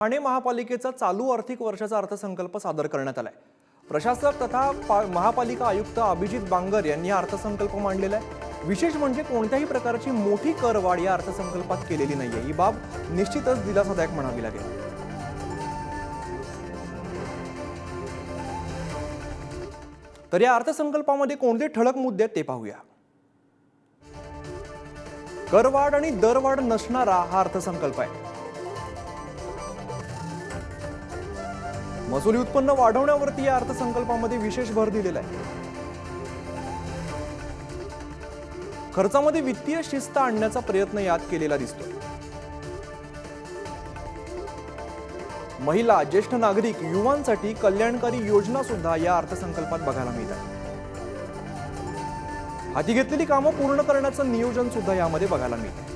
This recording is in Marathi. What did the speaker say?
ठाणे महापालिकेचा चालू आर्थिक वर्षाचा अर्थसंकल्प सादर करण्यात आलाय. प्रशासक तथा महापालिका आयुक्त अभिजित बांगर यांनी हा अर्थसंकल्प मांडलेला आहे. विशेष म्हणजे कोणत्याही प्रकारची मोठी करवाढ या अर्थसंकल्पात केलेली नाहीये. ही बाब निश्चितच दिलासादायक म्हणावी लागेल. तर या अर्थसंकल्पामध्ये कोणते ठळक मुद्दे आहेत ते पाहूया. करवाढ आणि दरवाढ नसणारा हा अर्थसंकल्प आहे. महसुली उत्पन्न वाढवण्यावरती या अर्थसंकल्पामध्ये विशेष भर दिलेला आहे. खर्चामध्ये वित्तीय शिस्त आणण्याचा प्रयत्न यात केलेला दिसतो महिला ज्येष्ठ नागरिक युवांसाठी कल्याणकारी योजना सुद्धा या अर्थसंकल्पात बघायला मिळतात हाती घेतलेली कामं पूर्ण करण्याचं नियोजन सुद्धा यामध्ये बघायला मिळतं